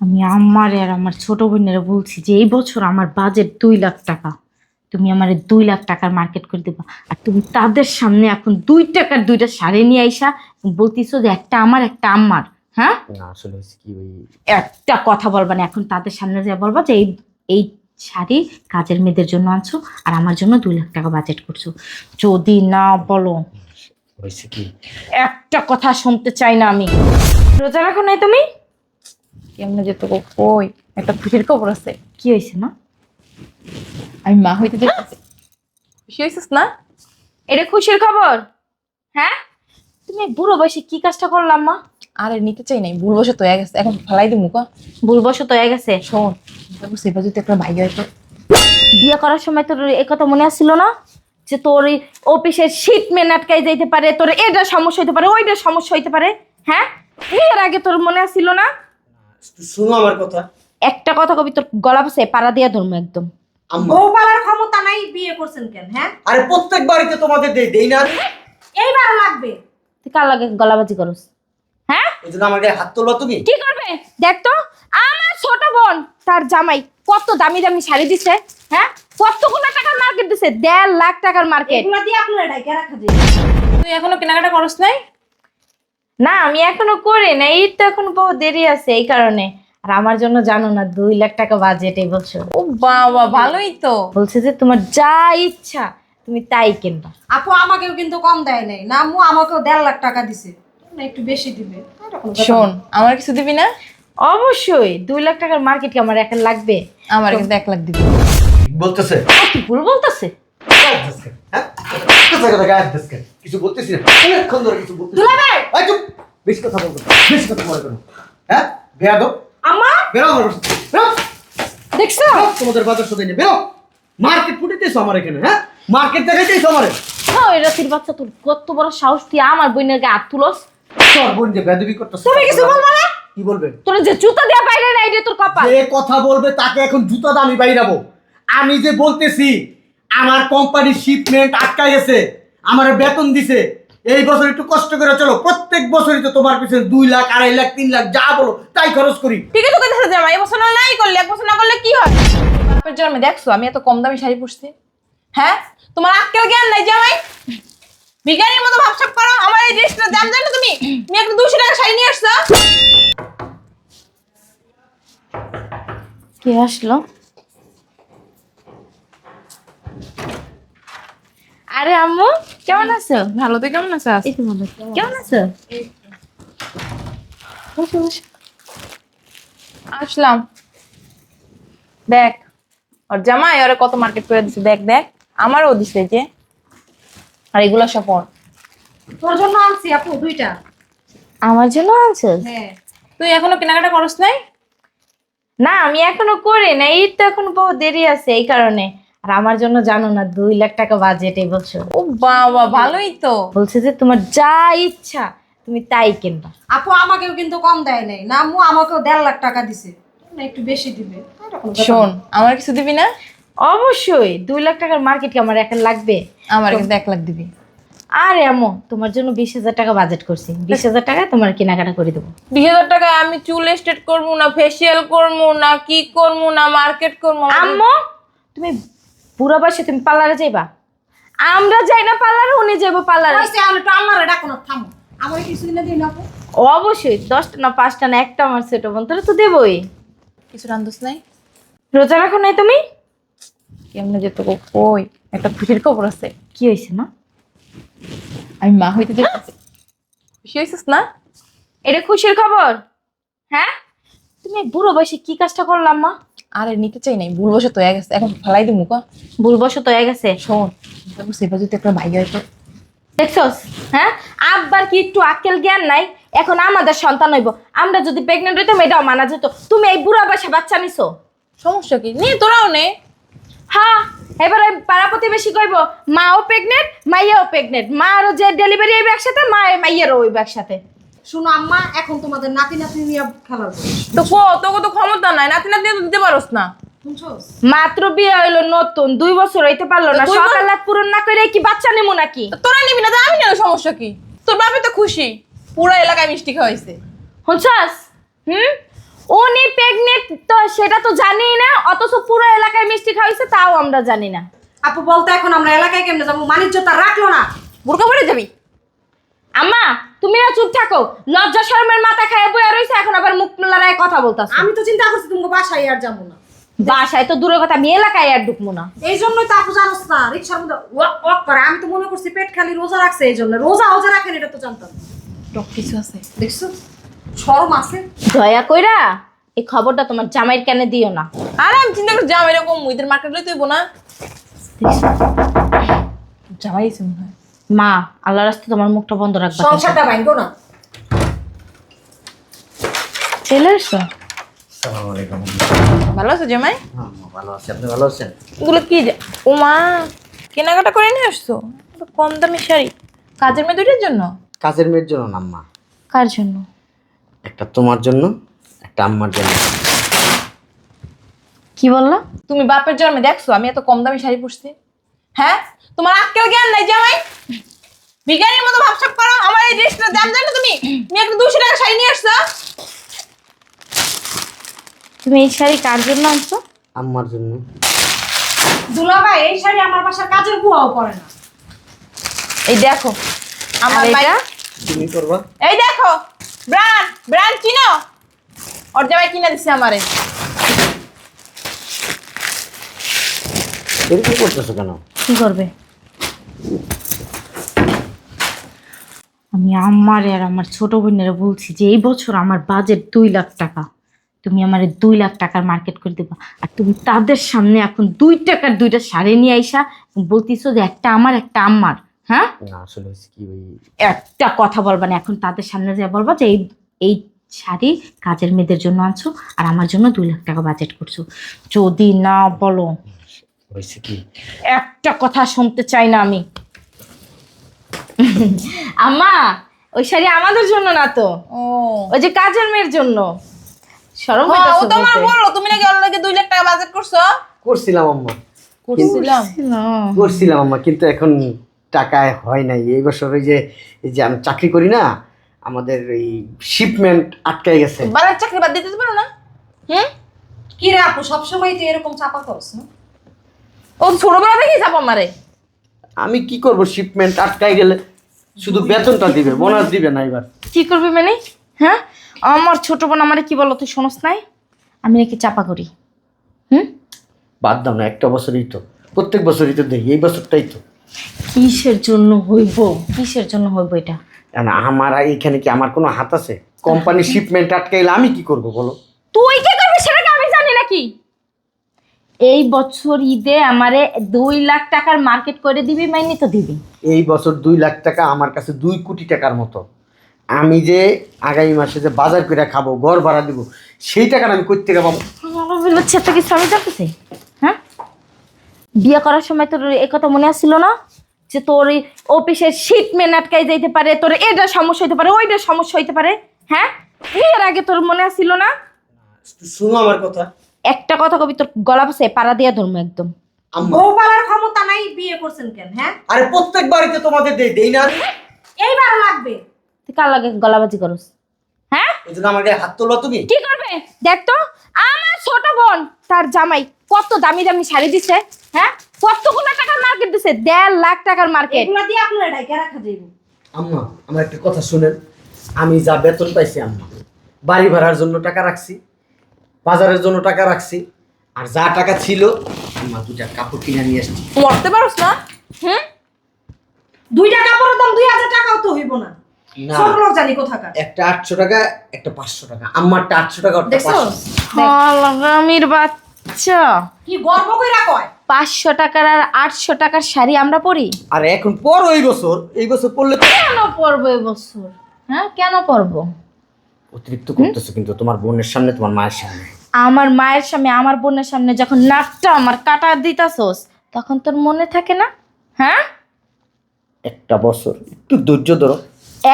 আমি আমার আর আমার ছোট বোনেরা বলছি যে এই বছর আমার বাজেট দুই লাখ টাকা। তুমি আমার দুই লাখ টাকার মার্কেট করে দেবা। আর তুমি তাদের সামনে এখন দুই টাকার দুইটা শাড়ি নিয়ে আইসা বলতিছো যে একটা আমার একটা আমার। হ্যাঁ? না আসলে হচ্ছে কি ওই একটা কথা বলবা না এখন তাদের সামনে যা বলবা যে এই এই শাড়ি কাজের মেয়েদের জন্য আনছো আর আমার জন্য দুই লাখ টাকা বাজেট করছ। যদি না বলো। হয়েছে কি? একটা কথা শুনতে চাই না আমি। রোজা রাখো নাই তুমি? কেমনে যে তোকে কই? একটা খুশির খবর আছে। কি হয়েছে না আমি মা হইতে যেতেছি খুশি হয়েছিস না? এটা খুশির খবর। হ্যাঁ? তুমি বুড়ো বয়সে কি কাজটা করলাম মা? আরে নিতে চাই নাই। ভুল বসে হয়ে গেছে। এখন ফেলাই দিমু কা? ভুল বসত হয়ে গেছে। শোন সেবা যদি একটা ভাই হয়তো বিয়ে করার সময় তোর এ কথা মনে আসছিল না? যে তোর এই অফিসের শীত মেন আটকাই যাইতে পারে তোর এটা সমস্যা হইতে পারে ওইটা সমস্যা হইতে পারে হ্যাঁ? এর আগে তোর মনে আসছিল না? শুনো আমার কথা। একটা কথা কবি তোর গলা বসে পাড়া দিয়া ধরবো একদম। আম্মা। বউ পালার ক্ষমতা নাই বিয়ে করছেন কেন হ্যাঁ? আরে প্রত্যেক বাড়িতে তোমাদের দেই দেই না এইবার লাগবে। তুই কার লাগে গলাবাজি করস? হ্যাঁ? ওই জন্য আমার গায়ে হাত তোলো তুমি? কি করবে? দেখ তো আমার ছোট বোন তার জামাই কত দামি দামি শাড়ি দিছে হ্যাঁ? কতগুলো টাকার মার্কেট দিছে? দেড় লাখ টাকার মার্কেট। এগুলা দিয়ে আপনারা ঢাকা রাখা যায়। তুই এখনও কেনাকাটা করস নাই? না আমি এখনও করি না এই তো এখন বহু দেরি আছে এই কারণে। আর আমার জন্য জানো না দুই লাখ টাকা বাজেট এই বছর। ও বাবা ভালোই তো। বলছে যে তোমার যা ইচ্ছা তুমি তাই কিনবা। আপু আমাকেও কিন্তু কম দেয় নাই। না আম্মু আমাকেও দেড় লাখ টাকা দিছে। না একটু বেশি দিবে। এরকম কথা শোন আমার কিছু দিবি না? অবশ্যই দুই লাখ টাকার মার্কেট কি আমার এখন লাগবে? আমার কিন্তু এক লাখ দিবি। বলতেছে। কি ভুল বলতেছে? হ্যাঁ? কিছু কথা হ্যাঁ দেখছ তোমাদের মার্কেট আমার এখানে হ্যাঁ মার্কেট আমার রাতির বাচ্চা তোর কত বড় সাহস তুই আমার বোনের গায়ে হাত তুলস তোর বোন যে কিছু না কি বলবে যে জুতা দেওয়া বাইরে রে, তোর কপাল কথা বলবে তাকে এখন জুতা দামি বাইরাবো আমি যে বলতেছি আমার কোম্পানির শিপমেন্ট আটকায় গেছে আমার বেতন দিছে। এই বছর একটু কষ্ট করে চলো প্রত্যেক বছরই তো তোমার পিছনে দুই লাখ আড়াই লাখ তিন লাখ যা বলো তাই খরচ করি। ঠিক আছে তোকে দেখা জামাই এবছর না নাই করলে এক বছর না করলে কি হয়? বাপের জন্মে দেখছ আমি এত কম দামি শাড়ি পরছি। হ্যাঁ? তোমার আক্কেল জ্ঞান নাই জামাই। বিজ্ঞানীর মতো ভাবসাব করো আমার এই ড্রেসটার দাম জানো তুমি? তুমি একটা দুশো টাকা শাড়ি নিয়ে আসছো। কে আসলো? আরে আম্মু কেমন আছো? ভালো তুই কেমন আছো? এই তো ভালো কেমন আছো? আসলাম। দেখ ওর জামাই ওরে কত মার্কেট করে দিছে দেখ দেখ। আমারও দিছে যে। আর এগুলো সব ওর। তোর জন্য আনছি আপু দুইটা। আমার জন্য আনছো হ্যাঁ। তুই এখনও কেনাকাটা করস নাই? না আমি এখনও করি না এই তো এখন বহু দেরি আছে এই কারণে। আর আমার জন্য জানো না দুই লাখ টাকা বাজেট এই বছর। ও বাবা ভালোই তো। বলছে যে তোমার যা ইচ্ছা তুমি তাই কিনবা। আপু আমাকেও কিন্তু কম দেয় নাই। না আম্মু আমাকেও দেড় লাখ টাকা দিছে। না একটু বেশি দিবে। শোন আমার কিছু দিবি না? অবশ্যই দুই লাখ টাকার মার্কেট কি আমার এখন লাগবে? আমার কিন্তু এক লাখ দিবি। আর এমন তোমার জন্য বিশ হাজার টাকা বাজেট করছি। বিশ হাজার টাকায় তোমার কেনাকাটা করে দেবো। বিশ হাজার টাকায় আমি চুল স্ট্রেট করব না ফেসিয়াল করব না কি করব না মার্কেট করব আম্মু তুমি বুড়া বয়সে তুমি পার্লারে যাইবা? আমরা যাই না পার্লারে উনি যাব পার্লারে। আল্লাহরে ডাকো না থামো। আমার কিছু কিনে দিন আপু। অবশ্যই দশটা না পাঁচটা না একটা আমার সেট বোন তো দেবই। কিছু রান্ধস নাই? রোজা রাখো নাই তুমি? কেমনে যে তোকে কই? একটা খুশির খবর আছে। কি হয়েছে না আমি মা হইতে খুশি হয়েছিস না? এটা খুশির খবর? হ্যাঁ? তুমি বুড়ো বয়সে কি কাজটা করলাম মা? আরে নিতে চাই নাই ভুলবশত হয়ে গেছে। এখন ফেলাই দিমু কা? ভুলবশত হয়ে গেছে। শোন সেবা যদি একটা ভাই হয়তো দেখছস? হ্যাঁ? আব্বার কি একটু আক্কেল জ্ঞান নাই? এখন আমাদের সন্তান হইব। আমরা যদি প্রেগনেন্ট হইতাম এটাও মানা যেত। তুমি এই বুড়া বয়সে বাচ্চা নিছো। সমস্যা কি? নে তোরাও নে। হ্যাঁ এবারে পাড়া প্রতিবেশী কইব মাও প্রেগনেন্ট মাইয়াও প্রেগনেন্ট মারও যে ডেলিভারি হইবে একসাথে মা মাইয়ারও হইবে একসাথে। শুনো আম্মা এখন তোমাদের নাতি নাতি নিয়ে খেলার তো কো তোকে তো ক্ষমতা নাই নাতি নাতি তো দিতে পারোস না। মাত্র বিয়ে হইল নতুন দুই বছর হইতে পারল না? সকাল রাত পূরণ না করে কি বাচ্চা নিমু নাকি? তোরা নিবি না আমি নেব সমস্যা কি? তোর বাপে তো খুশি। পুরো এলাকায় মিষ্টি খাওয়াইছে। শুনছাস? হুম? উনি প্রেগনেন্ট সেটা তো জানি না অথচ পুরো এলাকায় মিষ্টি খাওয়াইছে তাও আমরা জানি না। আপু বলতে এখন আমরা এলাকায় কেমনে যাব? বাণিজ্য তার রাখল না। বুড়কা পড়ে যাবি? আম্মা তুমি না চুপ থাকো। লজ্জা শরমের মাথা খায় বইয়া রইছে এখন আবার মুখ লড়াই কথা বলতাছ। আমি তো চিন্তা করছি তুমি বাসায় আর যাব না। বাসায় তো দূরের কথা আমি এলাকায় আর ঢুকবো না। এই জন্যই তো আপু জানোস না রিক্সার মধ্যে ওয়াক ওয়াক করে। আমি তো মনে করছি পেট খালি রোজা রাখছে এই জন্য। রোজা ওজা রাখেন এটা তো জানতাম। টক কিছু আছে। দেখছ? শরম আছে। দয়া কইরা এই খবরটা তোমার জামাইয়ের কানে দিও না। আরে আমি চিন্তা করছি জামাই এরকম মুইদের মার্কেট লই তুইব না। জামাই মনে হয়। মা আল্লাহ রাস্তে তোমার মুখটা বন্ধ রাখবা সংসারটা ভাঙবো না। চলে আসসালামু আলাইকুম। ভালো আছো জামাই? হ্যাঁ, ভালো আছি। আপনি ভালো আছেন? এগুলো কি ও মা কেনাকাটা করে নিয়ে আসছো? কম দামি শাড়ি। কাজের মেয়ে দুইটার জন্য? কাজের মেয়ের জন্য না আম্মা কার জন্য? একটা তোমার জন্য একটা আম্মার জন্য। কি বললা? তুমি বাপের জন্মে দেখছ আমি এত কম দামি শাড়ি পরছি। হ্যাঁ? তোমার আক্কেল জ্ঞান নাই জামাই? ভিখারির মতো ভাবসাব করো আমার এই ড্রেসটার দাম জানো তুমি? তুমি একটা দুশো টাকা শাড়ি নিয়ে আসছো? তুমি এই শাড়ি কার জন্য আনছো? আম্মার জন্য। দুলা ভাই এই শাড়ি আমার বাসার কাজের বুয়াও পরে না। এই দেখো। আমার এটা? তুমি করবা? এই দেখো ব্রান্ড ব্রান্ড চিনো ওর জামাই কিনে দিচ্ছে আমারে। এরকম করতেছো কেন? কি করবে? আমি আমার আর আমার ছোট বোনেরা বলছি যে এই বছর আমার বাজেট দুই লাখ টাকা। তুমি আমার দুই লাখ টাকার মার্কেট করে দেবা। আর তুমি তাদের সামনে এখন দুই টাকার দুইটা শাড়ি নিয়ে আইসা বলতিছো যে একটা আমার একটা আমার হ্যাঁ? আসলে কি একটা কথা বলবা না এখন তাদের সামনে যে বলবা যে এই এই শাড়ি কাজের মেয়েদের জন্য আনছো আর আমার জন্য দুই লাখ টাকা বাজেট করছ। যদি না বলো হয়েছে কি? একটা কথা শুনতে চাই না আমি। আম্মা ওই শাড়ি আমাদের জন্য না তো? ও। ওই যে কাজের মেয়ের জন্য। সরম হ্যাঁ, ও হইতাছে তো আমার বলতে। বলল তুমি নাকি লাখ টাকা বাজেট করছ? করছিলাম আম্মা। করছিলাম? করছিলাম। আম্মা কিন্তু এখন টাকায় হয় নাই। এই বছর ওই যে এই যে আমি চাকরি করি না আমাদের এই শিপমেন্ট আটকায় গেছে। বাবার চাকরি বাদ দিতে পারো না? হুম? কি রে আপু সবসময় তো এরকম চাপা করছ না? ও ছোটবেলা থেকেই চাপ আমারে আমি কি করব শিপমেন্ট আটকায় গেলে? শুধু বেতনটা দিবে বোনাস দিবে না এবার। কি করবি মানে? হ্যাঁ? আমার ছোট বোন আমারে কি বলো তুই শোনস নাই? আমি নাকি চাপা করি। হুম? বাদ দাও না একটা বছরই তো। প্রত্যেক বছরই তো দেখি এই বছরটাই তো। কিসের জন্য হইব? কিসের জন্য হইব এটা? না আমার এইখানে কি আমার কোনো হাত আছে? কোম্পানি শিপমেন্ট আটকাইলে আমি কি করব বলো? তুই কি করবি সেটা কি আমি জানি নাকি? এই বছর ঈদে আমারে দুই লাখ টাকার মার্কেট করে দিবি মাইনি তো দিবি। এই বছর দুই লাখ টাকা আমার কাছে দুই কোটি টাকার মতো। আমি যে আগামী মাসে যে বাজার করে খাব ঘর ভাড়া দিব সেই টাকাটা আমি করতে পাবো? আমার বলছে এত কিছু আমি জানতেছি? হ্যাঁ? বিয়ে করার সময় তোর এ কথা মনে আসছিল না? যে তোর এই অফিসের শিপমেন্ট আটকাই যাইতে পারে তোর এটা সমস্যা হইতে পারে ওইটা সমস্যা হইতে পারে হ্যাঁ? বিয়ের আগে তোর মনে আসছিল না? শুনো আমার কথা। একটা কথা কবি তোর গলা পাশে পাড়া দিয়া ধরবো একদম। বউ পালার ক্ষমতা নাই বিয়ে করছেন কেন হ্যাঁ? আরে প্রত্যেক বাড়িতে তোমাদের দেই দেই না। এইবার লাগবে। তুই কার লাগে গলাবাজি করস? হ্যাঁ? এই জন্য আমার গায়ে হাত তোলবা তুমি। কি করবে? দেখ তো আমার ছোট বোন তার জামাই কত দামি দামি শাড়ি দিছে হ্যাঁ? কতগুলো টাকার মার্কেট দিছে দেড় লাখ টাকার মার্কেট এগুলা দিয়ে আপনারা ডাইকা রাখা যাইব। আম্মা আমার একটা কথা শুনেন। আমি যা বেতন পাইছি আম্মা বাড়ি ভাড়ার জন্য টাকা রাখছি। বাজারের জন্য টাকা রাখছি। আর যা টাকা ছিল আম্মা দুটা কাপড় কিনে নিয়ে এসেছি মরতে পারোস না? হুম? দুইটা কাপড়ের দাম দুই হাজার টাকাও তো হইব না। জানি কোথাকার। একটা আটশো টাকা একটা পাঁচশো টাকা। আম্মারটা আটশো টাকা ওরটা দেখছ 500 আমির বাচ্চা। কি গর্ব কইরা কয়? পাঁচশো টাকার আর আটশো টাকার শাড়ি আমরা পরি? আর এখন পর ওই বছর। এই বছর পড়লে তো কেন পরবো এবছর হ্যাঁ কেন পরবো? অতিরিক্ত করতেছো কিন্তু তোমার বোনের সামনে তোমার মায়ের সামনে। আমার মায়ের সামনে আমার বোনের সামনে যখন নাকটা আমার কাটা দিতাছোস তখন তোর মনে থাকে না? হ্যাঁ? একটা বছর একটু ধৈর্য ধরো।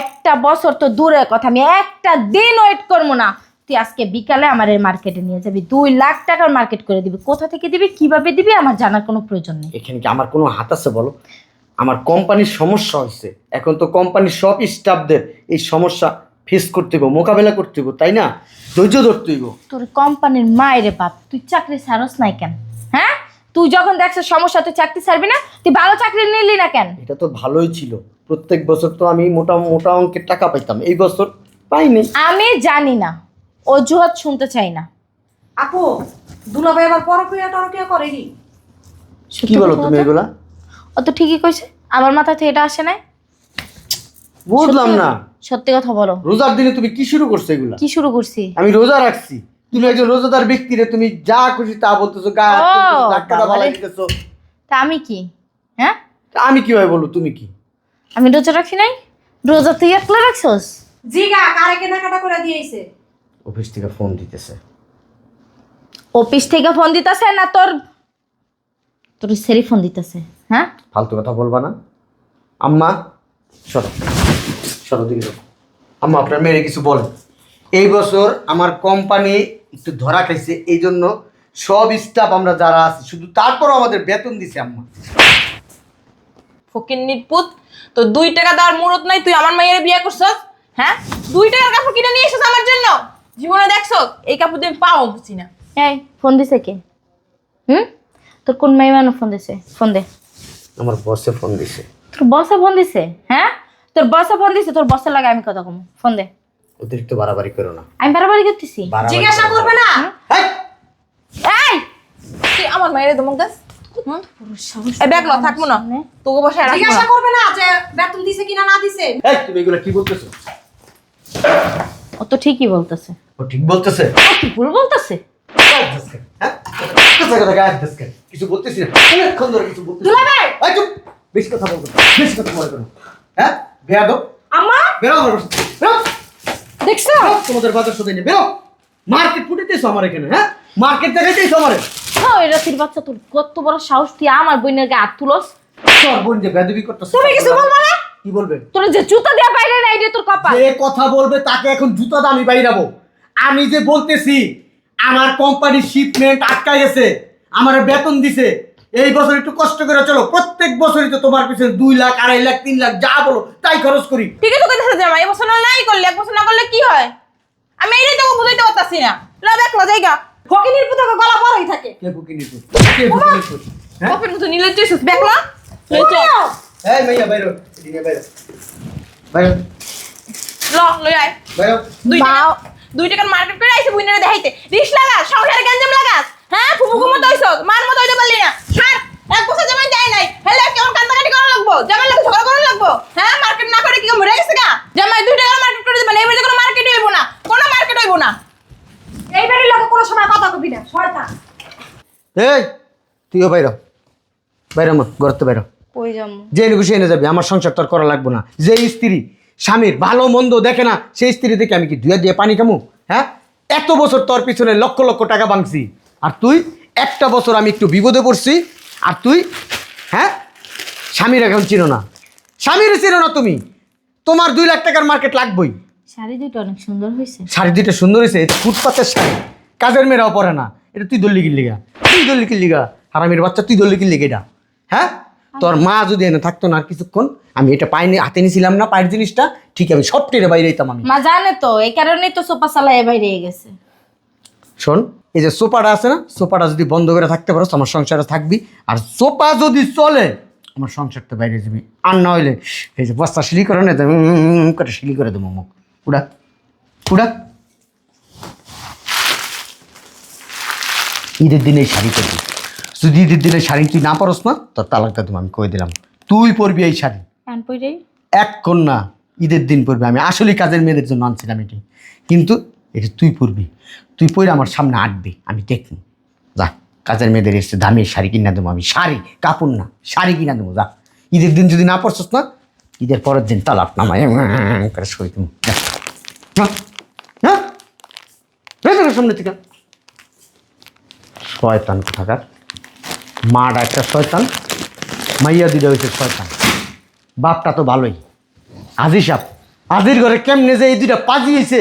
একটা বছর তো দূরের কথা আমি একটা দিন ওয়েট করব না। তুই আজকে বিকালে আমার এই মার্কেটে নিয়ে যাবি দুই লাখ টাকার মার্কেট করে দিবি। কোথা থেকে দিবি কীভাবে দিবি আমার জানার কোনো প্রয়োজন নেই। এখানে কি আমার কোনো হাত আছে বলো? আমার কোম্পানির সমস্যা হয়েছে এখন তো কোম্পানির সব স্টাফদের এই সমস্যা ফেস করতে হইব মোকাবেলা করতে হইব তাই না? ধৈর্য ধরতে হইব। তোর কোম্পানির মায়ের বাপ তুই চাকরি ছাড়স নাই কেন? হ্যাঁ? তুই যখন দেখছ সমস্যা তুই চাকরি ছাড়বি না? তুই ভালো চাকরি নিলি না কেন? এটা তো ভালোই ছিল। প্রত্যেক বছর তো আমি মোটা মোটা অঙ্কের টাকা পাইতাম এই বছর পাইনি আমি জানি না অজুহাত শুনতে চাই না। আপু দুলাভাই আবার পরকিয়া টরকিয়া করে কি কি বলো তুমি এগুলা? ও তো ঠিকই কইছে আমার মাথা থেকে এটা আসে নাই। বুঝলাম না। সত্যি কথা বলো। রোজার দিনে তুমি কি শুরু করছ এগুলা? কি শুরু করছি? আমি রোজা রাখছি। তুমি একজন রোজাদার ব্যক্তি রে তুমি যা খুশি তা বলতেছো গা দিতেছো তা আমি কি? হ্যাঁ? তা আমি কীভাবে বলব তুমি কি? আমি রোজা রাখি নাই? রোজা তুই একলা রাখছস? জিগা কারে কেনাকাটা করে দিয়েছে অফিস থেকে ফোন দিতেছে। অফিস থেকে ফোন দিতেছে না তোর? তোর সেরি ফোন দিতেছে হ্যাঁ? ফালতু কথা বলবা না। আম্মা সরো সরো দিকে যাও। আম্মা আপনার মেয়েরে কিছু বলেন। এই বছর আমার কোম্পানি একটু ধরা খাইছে এই জন্য সব স্টাফ আমরা যারা আছি শুধু তারপরও আমাদের বেতন দিছে আম্মা। ফকির নিপুত তো দুই টাকা দেওয়ার মুরত নাই তুই আমার মায়ের বিয়ে করছস? হ্যাঁ? দুই টাকার কাপড় কিনে নিয়ে এসেছ আমার জন্য? জীবনে দেখছ এই কাপড় দিয়ে পাও বুঝি না। এই ফোন দিছে কে? হুম? তোর কোন মেয়ে ফোন দিছে? ফোন দে। আমার বসে ফোন দিছে। তোর বসে ফোন দিছে? হ্যাঁ? তোর বসে ফোন দিছে তোর বসে লাগে আমি কথা কম। ফোন দে। অতিরিক্ত বাড়াবাড়ি করো না। আমি বারবারই করতেছি। জিজ্ঞাসা করবে না! এই! তুই আমার মায়ের দমক দাস? এই ব্যাগ ল থাকব না তোকে বসে জিজ্ঞাসা করবে না যে বেতন দিছে কিনা না দিছে? এই, তুমি এগুলো কি বলতেছো? ও তো ঠিকই বলতেছে। ও ঠিক বলতেছে? ও কি ভুল বলতেছে? গায়ের দেশকে, হ্যাঁ? কথা কথা গায়ের দেশকে। কিছু বলতেছি না। অনেকক্ষণ ধরে কিছু বলতেছি দুলাভাই! এই চুপ! বেশি কথা বলব বেশি কথা বলব হ্যাঁ? বেয়াদব আম্মা! বেরো বেরো দেখছ? তোমাদের বাজার নিয়ে বেরো। মার্কেট ফুটেতেছো আমার এখানে হ্যাঁ? মার্কেট দেখাইতেছো আমারে। ওই রাতির বাচ্চা তোর কত বড় সাহস তুই আমার বোনের গায়ে হাত তুলস। তোর বোন যে বেদবি করতেছে তুমি কিছু বলবা না? কি বলবে? তোর যে জুতা দেওয়া বাইরে নাই রে তোর কপাল। যে কথা বলবে তাকে এখন জুতা দামি বাইরাবো আমি যে বলতেছি আমার কোম্পানির শিপমেন্ট আটকা গেছে আমার বেতন দিছে এই বছর একটু কষ্ট করে চলো। প্রত্যেক বছরই তো তোমার পিছনে দুই লাখ আড়াই লাখ তিন লাখ যা বলো তাই খরচ করি। ঠিক আছে কইতেছে জামাই এবছর না নাই করলে এক বছর না করলে কি হয়? আমি এইটাই তোকে বুঝাইতে পারতাছি না। ল দেখ জায়গা। ফকিনির পুতকে গলা বড়ই থাকে। কে বুকি নিত কে বুকি নিত হ্যাঁ? নিলে ব্যাগ ল এই মাইয়া বাইরো এদিকে বাইরো। বাইরো। ল লই আয়। বাইরো। দুই টাকা দুই টাকার মার্কেট করে আইছে বুইনারে দেখাইতে। রিস লাগাস সংসারে গঞ্জাম লাগাস হ্যাঁ ফুফু কুমো তো হইছস মার মতো হইতে পারলি না। ছাড় এক বছর জামাই যায় নাই হেলে কেমন কান্দাকাটি করা লাগবো? জামাই লাগে ঝগড়া করা লাগবো? হ্যাঁ মার্কেট না করে কি মরে গেছে গা। জামাই দুই টাকার মার্কেট করে দিবেন এবারে কোনো মার্কেট হইব না কোনো মার্কেট হইব না। এই বাড়ির লোকে কোনো সময় কথা কবি না শয়তান। এই তুইও বাইরো বাইরো মা ঘরতে বাইরো কই যাব? যে খুশি এনে যাবে আমার সংসার তোর করা লাগবে না। যে স্ত্রী স্বামীর ভালো মন্দ দেখে না সেই স্ত্রী দেখে আমি কি ধুয়ে দিয়ে পানি খামু? হ্যাঁ? এত বছর তোর পিছনে লক্ষ লক্ষ টাকা বাংছি আর তুই একটা বছর আমি একটু বিপদে পড়ছি আর তুই হ্যাঁ? স্বামীর এখন চিনো না। স্বামীর চিনো না তুমি। তোমার দুই লাখ টাকার মার্কেট লাগবেই। শাড়ি দুটো অনেক সুন্দর হয়েছে। শাড়ি দুইটা সুন্দর হয়েছে ফুটপাতের শাড়ি। কাজের মেয়েরাও পরে না এটা তুই দল্লি কিনলি গা। তুই দল্লি কিনলি গা। হারামির বাচ্চা তুই দল্লি কিনলি এটা। হ্যাঁ? তোর মা যদি এনে থাকতো না আর কিছুক্ষণ আমি এটা পাইনি হাতে নিছিলাম না পায়ের জিনিসটা ঠিক আমি সব টেরে বাইরে যেতাম আমি। মা জানে তো এই কারণেই তো সোফা সালাই বাইরে গেছে। শোন এই যে সোপাটা আছে না সোপাটা যদি বন্ধ করে থাকতে পারো আমার সংসারে থাকবি। আর সোপা যদি চলে আমার সংসারটা বাইরে যাবি। আর না হইলে এই যে বস্তা সিলি করে না তো করে সিলি করে দেবো মুখ। উড়া উড়া। ঈদের দিনে এই শাড়ি পরবি। যদি ঈদের দিনে শাড়ি তুই না পরস না তোর তালাকটা তুমি আমি কয়ে দিলাম। তুই পরবি এই শাড়ি। এক কন্যা ঈদের দিন পরবি। আমি আসলে কাজের মেয়েদের জন্য আনছিলাম এটি। কিন্তু এটা তুই পরবি তুই পরে আমার সামনে আঁটবি। আমি দেখবি। যা, কাজের মেয়েদের এসে দামি শাড়ি কিনা দেবো আমি। শাড়ি, কাপড় না, শাড়ি কিনা দেবো, যা। ঈদের দিন যদি না পরছস না, ঈদের পরের দিন তালাক নামাই করে সই তুমি যা। না না বের কর সামনে থেকে। শয়তান থাকার মাটা একটা শয়তান, মাইয়া দিদা হয়েছে শয়তান। বাপটা তো ভালোই। আজি সাপ আজির ঘরে কেমনে যে এই দুইটা পাজিয়েছে